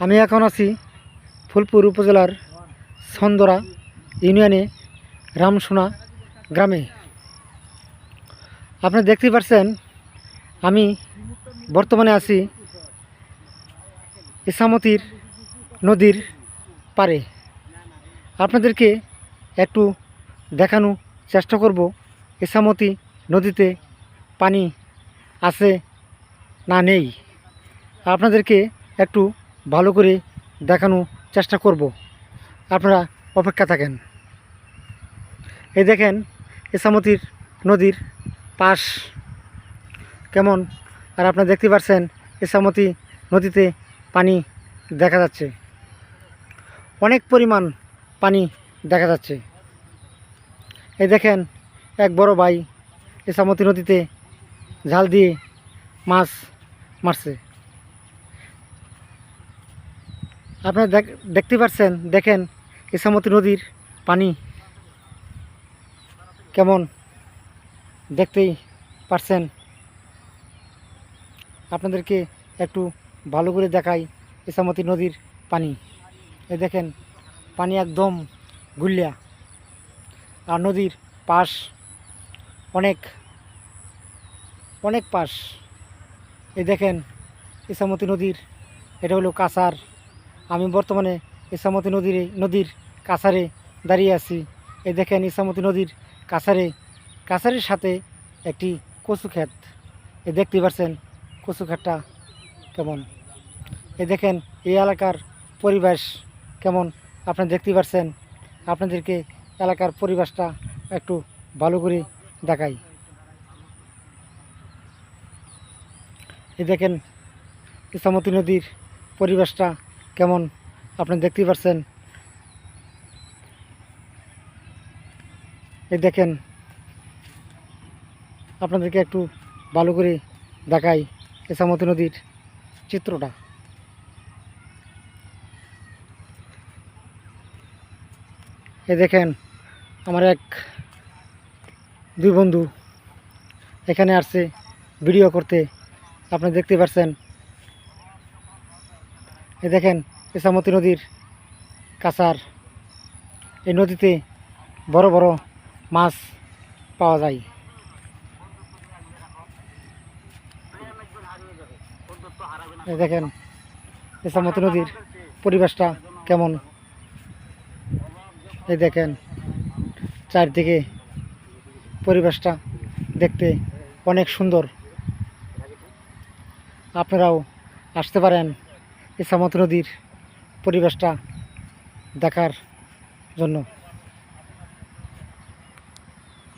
আমি এখন আছি ফুলপুর উপজেলার সন্দরা ইউনিয়নে রামসোনা গ্রামে। আপনি দেখতে পাচ্ছেন আমি বর্তমানে আছি ইসামতির নদীর পারে আপনাদেরকে একটু দেখানো চেষ্টা করব, ইসামতি নদীতে পানি আছে না নেই। আপনাদেরকে একটু ভালো করে দেখানোর চেষ্টা করব। আপনারা অপেক্ষা থাকেন। এই দেখেন ইসামতির নদীর পাশ কেমন? আর আপনারা দেখতে পাচ্ছেন ইসামতি নদীতে পানি দেখা যাচ্ছে। অনেক পরিমাণ পানি দেখা যাচ্ছে। এই দেখেন এক বড় ভাই ইসামতি নদীতে জাল দিয়ে মাছ মারছে। আপনারা দেখ- দেখতে পাচ্ছেন দেখেন ইসামতি নদীর পানি কেমন? দেখতেই পারছেন। আপনাদেরকে একটু ভালো করে দেখাই ইসামতি নদীর পানি। এ দেখেন, পানি একদম গুলিয়া। আর নদীর পাশ অনেক অনেক পাশ। এই দেখেন ইসামতি নদীর, এটা হলো কাসার আমি বর্তমানে ইসামতি নদীর নদীর কাছারে দাঁড়িয়ে আছি। এই দেখেন ইসামতি নদীর কাছারে, কাছারের সাথে একটি কচু ক্ষেত। এ দেখতে পাচ্ছেন কচু ক্ষেতটা কেমন। এ দেখেন এই এলাকার পরিবেশ কেমন। আপনারা দেখতে পাচ্ছেন, আপনাদেরকে এলাকার পরিবেশটা একটু ভালো করে দেখাই। এ দেখেন ইসামতি নদীর পরিবেশটা কেমন? আপনি দেখতেই পাচ্ছেন এই দেখেন, আপনাদেরকে একটু ভালো করে দেখাই ইসামতি নদীর চিত্রটা। এই দেখেন, আমার এক দুই বন্ধু এখানে আসছে ভিডিও করতে। আপনি দেখতে পাচ্ছেন এই দেখেন ইসামতি নদীর কাছার এই নদীতে বড় বড় মাছ পাওয়া যায়। দেখেন ইসামতি নদীর পরিবেশটা কেমন। এই দেখেন, চারদিকে পরিবেশটা দেখতে অনেক সুন্দর। আপনারাও আসতে পারেন। ইসামত নদীর পরিবেশটা দেখার জন্য।